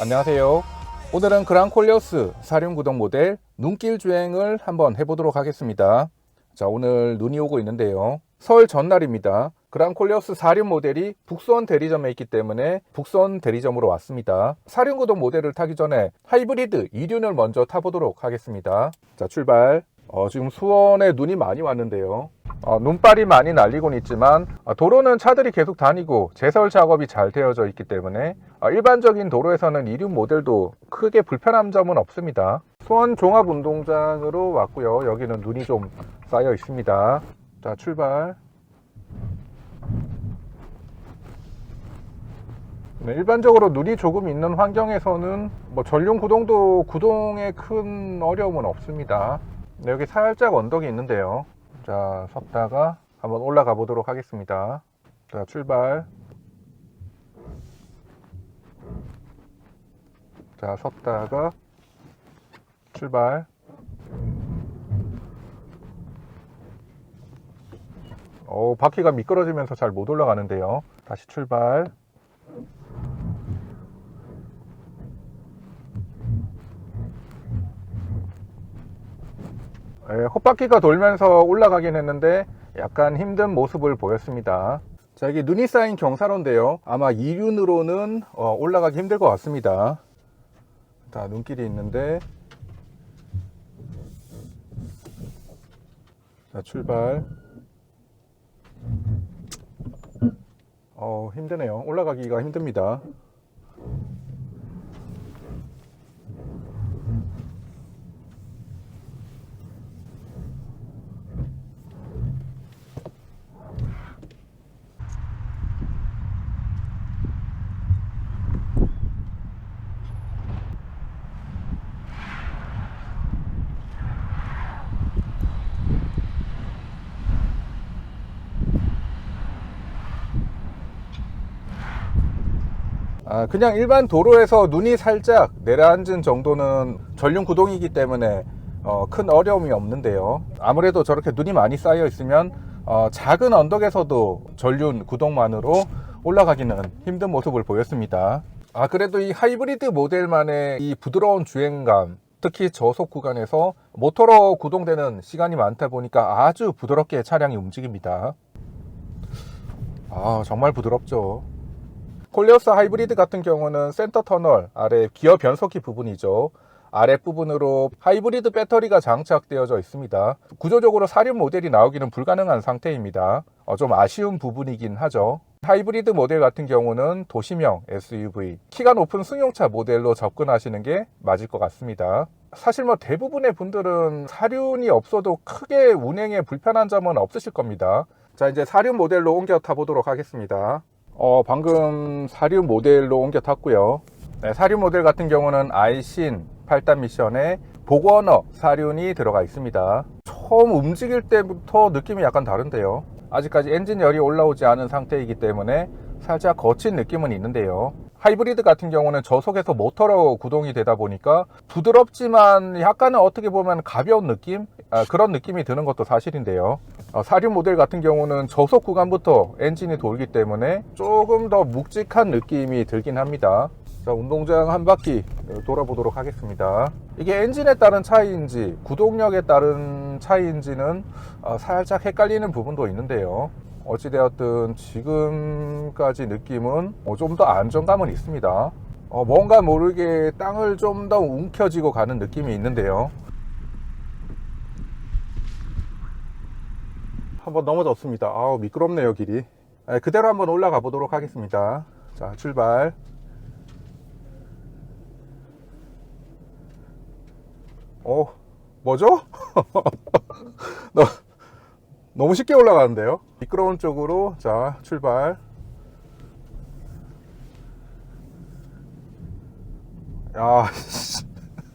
안녕하세요. 오늘은 그랑콜리오스 사륜 구동 모델 눈길 주행을 한번 해보도록 하겠습니다. 자, 오늘 눈이 오고 있는데요. 설 전날입니다. 그랑콜리오스 사륜 모델이 북선 대리점에 있기 때문에 북선 대리점으로 왔습니다. 사륜구동 모델을 타기 전에 하이브리드 2륜을 먼저 타보도록 하겠습니다. 자, 출발. 어, 지금 수원에 눈이 많이 왔는데요. 어, 눈발이 많이 날리곤 있지만 어, 도로는 차들이 계속 다니고 제설 작업이 잘 되어져 있기 때문에 어, 일반적인 도로에서는 이륜 모델도 크게 불편한 점은 없습니다. 수원 종합운동장으로 왔고요. 여기는 눈이 좀 쌓여 있습니다. 자 출발. 네, 일반적으로 눈이 조금 있는 환경에서는 뭐 전륜 구동도 구동에 큰 어려움은 없습니다. 네, 여기 살짝 언덕이 있는데요. 자, 섰다가 한번 올라가 보도록 하겠습니다. 자, 출발. 자, 섰다가 출발. 어, 바퀴가 미끄러지면서 잘 못 올라가는데요. 다시 출발. 헛바퀴가 돌면서 올라가긴 했는데 약간 힘든 모습을 보였습니다. 자, 여기 눈이 쌓인 경사로인데요. 아마 이륜으로는 어, 올라가기 힘들 것 같습니다. 자, 눈길이 있는데. 자, 출발. 어, 힘드네요. 올라가기가 힘듭니다. 아, 그냥 일반 도로에서 눈이 살짝 내려앉은 정도는 전륜 구동이기 때문에 어, 큰 어려움이 없는데요. 아무래도 저렇게 눈이 많이 쌓여 있으면 어, 작은 언덕에서도 전륜 구동만으로 올라가기는 힘든 모습을 보였습니다. 아, 그래도 이 하이브리드 모델만의 이 부드러운 주행감, 특히 저속 구간에서 모터로 구동되는 시간이 많다 보니까 아주 부드럽게 차량이 움직입니다. 아, 정말 부드럽죠. 콜리오스 하이브리드 같은 경우는 센터 터널 아래 기어 변속기 부분이죠. 아랫부분으로 하이브리드 배터리가 장착되어져 있습니다. 구조적으로 사륜 모델이 나오기는 불가능한 상태입니다. 어, 좀 아쉬운 부분이긴 하죠. 하이브리드 모델 같은 경우는 도시명 SUV, 키가 높은 승용차 모델로 접근하시는 게 맞을 것 같습니다. 사실 뭐 대부분의 분들은 사륜이 없어도 크게 운행에 불편한 점은 없으실 겁니다. 자, 이제 사륜 모델로 옮겨 타보도록 하겠습니다. 어, 방금 사륜 모델로 옮겨 탔고요. 네, 사륜 모델 같은 경우는 아이신 8단 미션에 복원어 사륜이 들어가 있습니다. 처음 움직일 때부터 느낌이 약간 다른데요. 아직까지 엔진 열이 올라오지 않은 상태이기 때문에 살짝 거친 느낌은 있는데요. 하이브리드 같은 경우는 저속에서 모터로 구동이 되다 보니까 부드럽지만 약간은 어떻게 보면 가벼운 느낌? 아, 그런 느낌이 드는 것도 사실인데요. 어, 사륜 모델 같은 경우는 저속 구간부터 엔진이 돌기 때문에 조금 더 묵직한 느낌이 들긴 합니다. 자, 운동장 한 바퀴 돌아보도록 하겠습니다. 이게 엔진에 따른 차이인지 구동력에 따른 차이인지는 어, 살짝 헷갈리는 부분도 있는데요. 어찌되었든 지금까지 느낌은 어, 좀더 안정감은 있습니다. 어, 뭔가 모르게 땅을 좀 더 움켜쥐고 가는 느낌이 있는데요. 한번 넘어졌습니다. 아우 미끄럽네요 길이. 네, 그대로 한번 올라가 보도록 하겠습니다. 자 출발. 어 뭐죠? 너, 너무 쉽게 올라가는데요. 미끄러운 쪽으로 자 출발. 야 씨.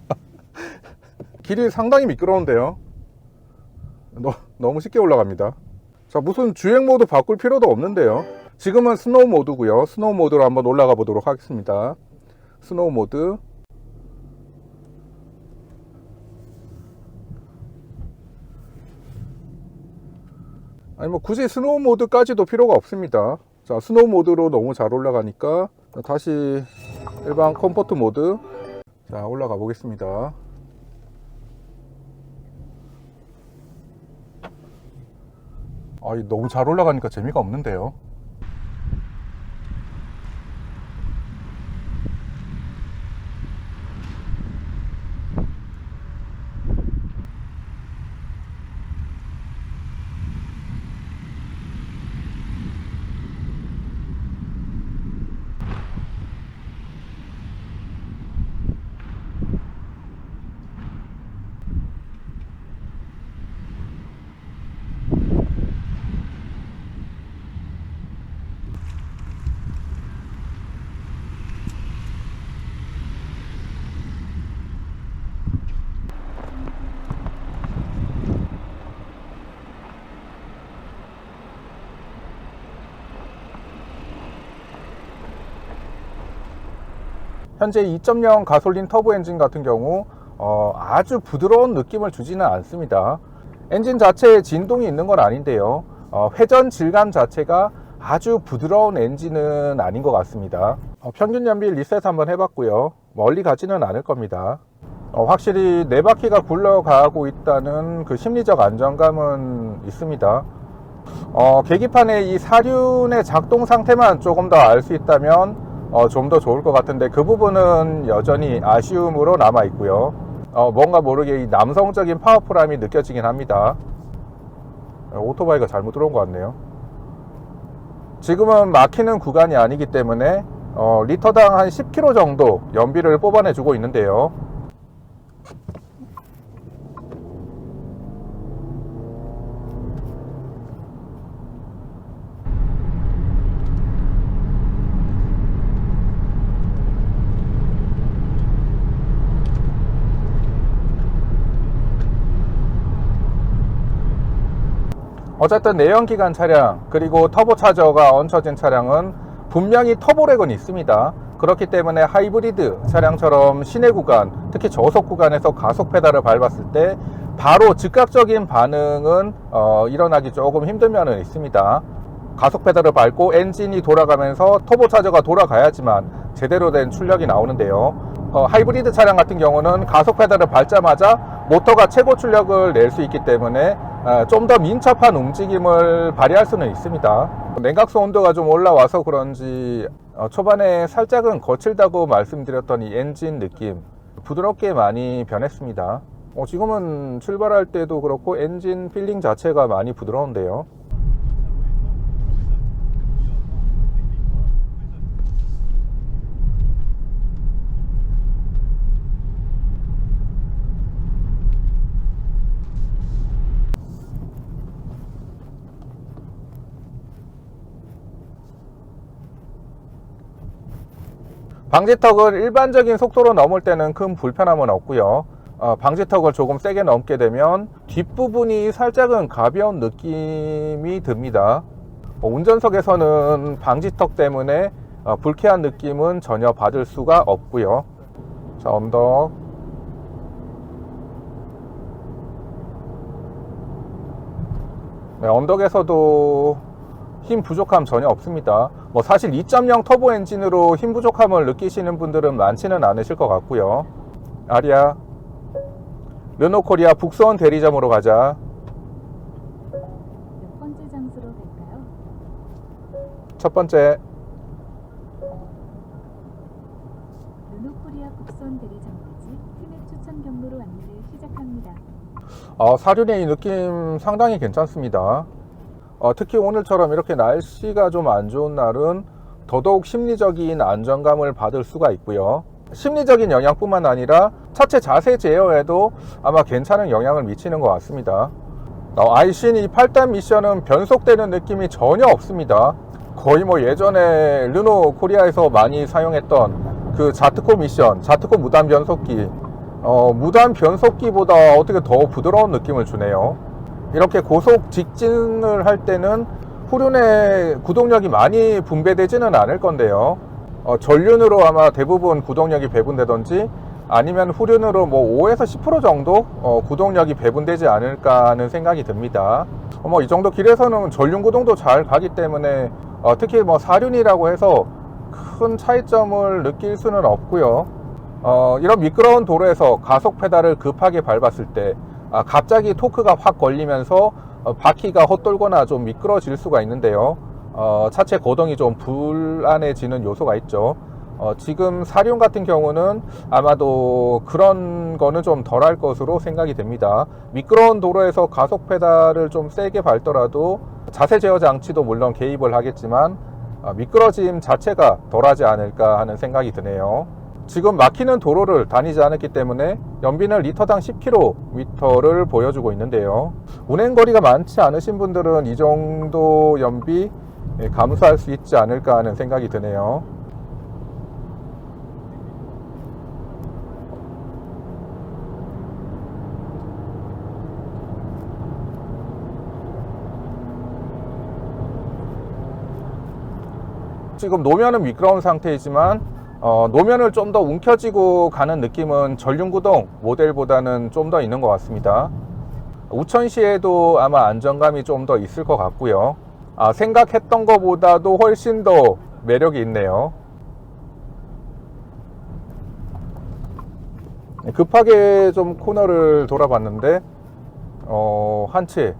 길이 상당히 미끄러운데요. 너, 너무 쉽게 올라갑니다. 자, 무슨 주행 모드 바꿀 필요도 없는데요. 지금은 스노우 모드고요. 스노우 모드로 한번 올라가 보도록 하겠습니다. 스노우 모드. 아니 뭐 굳이 스노우 모드까지도 필요가 없습니다. 자, 스노우 모드로 너무 잘 올라가니까 다시 일반 컴포트 모드 자, 올라가 보겠습니다. 아, 이 너무 잘 올라가니까 재미가 없는데요. 현재 2.0 가솔린 터보 엔진 같은 경우 어, 아주 부드러운 느낌을 주지는 않습니다. 엔진 자체에 진동이 있는 건 아닌데요. 어, 회전 질감 자체가 아주 부드러운 엔진은 아닌 것 같습니다. 어, 평균 연비 리셋 한번 해봤고요. 멀리 가지는 않을 겁니다. 어, 확실히 네 바퀴가 굴러가고 있다는 그 심리적 안정감은 있습니다. 어, 계기판의 이 사륜의 작동 상태만 조금 더 알 수 있다면 어, 좀 더 좋을 것 같은데 그 부분은 여전히 아쉬움으로 남아 있고요. 어, 뭔가 모르게 이 남성적인 파워풀함이 느껴지긴 합니다. 어, 오토바이가 잘못 들어온 것 같네요. 지금은 막히는 구간이 아니기 때문에 어, 리터당 한 10km 정도 연비를 뽑아내주고 있는데요. 어쨌든 내연기관 차량 그리고 터보차저가 얹혀진 차량은 분명히 터보렉은 있습니다. 그렇기 때문에 하이브리드 차량처럼 시내 구간, 특히 저속 구간에서 가속 페달을 밟았을 때 바로 즉각적인 반응은 어, 일어나기 조금 힘든 면은 있습니다. 가속 페달을 밟고 엔진이 돌아가면서 터보 차저가 돌아가야지만 제대로 된 출력이 나오는데요. 어, 하이브리드 차량 같은 경우는 가속 페달을 밟자마자 모터가 최고 출력을 낼 수 있기 때문에 아, 좀 더 민첩한 움직임을 발휘할 수는 있습니다. 냉각수 온도가 좀 올라와서 그런지 어, 초반에 살짝은 거칠다고 말씀드렸던 이 엔진 느낌 부드럽게 많이 변했습니다. 어, 지금은 출발할 때도 그렇고 엔진 필링 자체가 많이 부드러운데요. 방지턱을 일반적인 속도로 넘을 때는 큰 불편함은 없고요. 어, 방지턱을 조금 세게 넘게 되면 뒷부분이 살짝은 가벼운 느낌이 듭니다. 어, 운전석에서는 방지턱 때문에 어, 불쾌한 느낌은 전혀 받을 수가 없고요. 자, 언덕. 네, 언덕에서도 힘 부족함 전혀 없습니다. 뭐 사실 2.0 터보 엔진으로 힘 부족함을 느끼시는 분들은 많지는 않으실 것 같고요. 아리아, 르노 코리아 북서원 대리점으로 가자. 몇 번째 장소로 갈까요? 첫 번째, 르노코리아 국선 대리점까지 티맵 추천 경로로 안내를 시작합니다. 어, 사륜의 이 느낌 상당히 괜찮습니다. 어, 특히 오늘처럼 이렇게 날씨가 좀 안 좋은 날은 더더욱 심리적인 안정감을 받을 수가 있고요. 심리적인 영향뿐만 아니라 차체 자세 제어에도 아마 괜찮은 영향을 미치는 것 같습니다. 어, 아이신 이 8단 미션은 변속되는 느낌이 전혀 없습니다. 거의 뭐 예전에 르노 코리아에서 많이 사용했던 그 자트코 미션, 자트코 무단 변속기, 어, 무단 변속기보다 어떻게 더 부드러운 느낌을 주네요. 이렇게 고속 직진을 할 때는 후륜에 구동력이 많이 분배되지는 않을 건데요. 어, 전륜으로 아마 대부분 구동력이 배분되던지 아니면 후륜으로 뭐 5에서 10% 정도 어, 구동력이 배분되지 않을까 하는 생각이 듭니다. 어, 뭐이 정도 길에서는 전륜 구동도 잘 가기 때문에 어, 특히 뭐 사륜이라고 해서 큰 차이점을 느낄 수는 없고요. 어, 이런 미끄러운 도로에서 가속 페달을 급하게 밟았을 때 아, 갑자기 토크가 확 걸리면서 어, 바퀴가 헛돌거나 좀 미끄러질 수가 있는데요. 어, 차체 고동이 좀 불안해지는 요소가 있죠. 어, 지금 사륜 같은 경우는 아마도 그런 거는 좀 덜할 것으로 생각이 됩니다. 미끄러운 도로에서 가속 페달을 좀 세게 밟더라도 자세 제어 장치도 물론 개입을 하겠지만 아, 미끄러짐 자체가 덜하지 않을까 하는 생각이 드네요. 지금 막히는 도로를 다니지 않았기 때문에 연비는 리터당 10km를 보여주고 있는데요. 운행 거리가 많지 않으신 분들은 이 정도 연비 예, 감수할 수 있지 않을까 하는 생각이 드네요. 지금 노면은 미끄러운 상태이지만 어, 노면을 좀 더 움켜쥐고 가는 느낌은 전륜구동 모델보다는 좀 더 있는 것 같습니다. 우천시에도 아마 안정감이 좀 더 있을 것 같고요. 아, 생각했던 것보다도 훨씬 더 매력이 있네요. 급하게 좀 코너를 돌아봤는데 어, 한치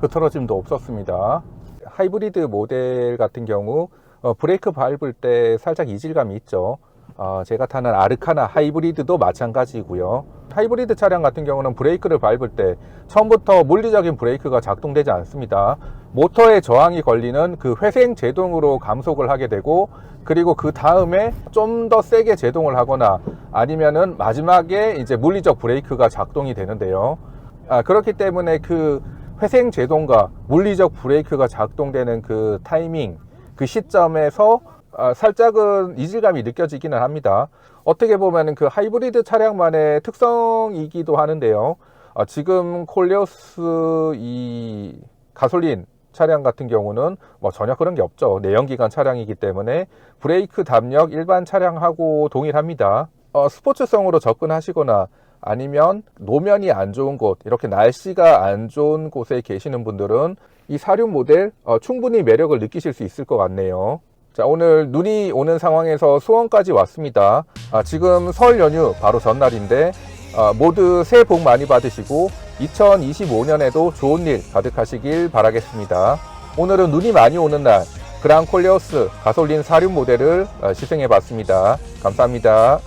흐트러짐도 없었습니다. 하이브리드 모델 같은 경우 어, 브레이크 밟을 때 살짝 이질감이 있죠. 어, 제가 타는 아르카나 하이브리드도 마찬가지고요. 하이브리드 차량 같은 경우는 브레이크를 밟을 때 처음부터 물리적인 브레이크가 작동되지 않습니다. 모터에 저항이 걸리는 그 회생 제동으로 감속을 하게 되고 그리고 그 다음에 좀 더 세게 제동을 하거나 아니면은 마지막에 이제 물리적 브레이크가 작동이 되는데요. 아, 그렇기 때문에 그 회생 제동과 물리적 브레이크가 작동되는 그 타이밍, 그 시점에서 아, 살짝은 이질감이 느껴지기는 합니다. 어떻게 보면 그 하이브리드 차량만의 특성이기도 하는데요. 아, 지금 콜레오스 이 가솔린 차량 같은 경우는 뭐 전혀 그런 게 없죠. 내연기관 차량이기 때문에 브레이크 담력 일반 차량하고 동일합니다. 어, 스포츠성으로 접근하시거나 아니면 노면이 안 좋은 곳, 이렇게 날씨가 안 좋은 곳에 계시는 분들은 이 사륜 모델 어, 충분히 매력을 느끼실 수 있을 것 같네요. 자, 오늘 눈이 오는 상황에서 수원까지 왔습니다. 아, 지금 설 연휴 바로 전날인데 아, 모두 새해 복 많이 받으시고 2025년에도 좋은 일 가득하시길 바라겠습니다. 오늘은 눈이 많이 오는 날 그랑 콜레오스 가솔린 사륜 모델을 어, 시승해 봤습니다. 감사합니다.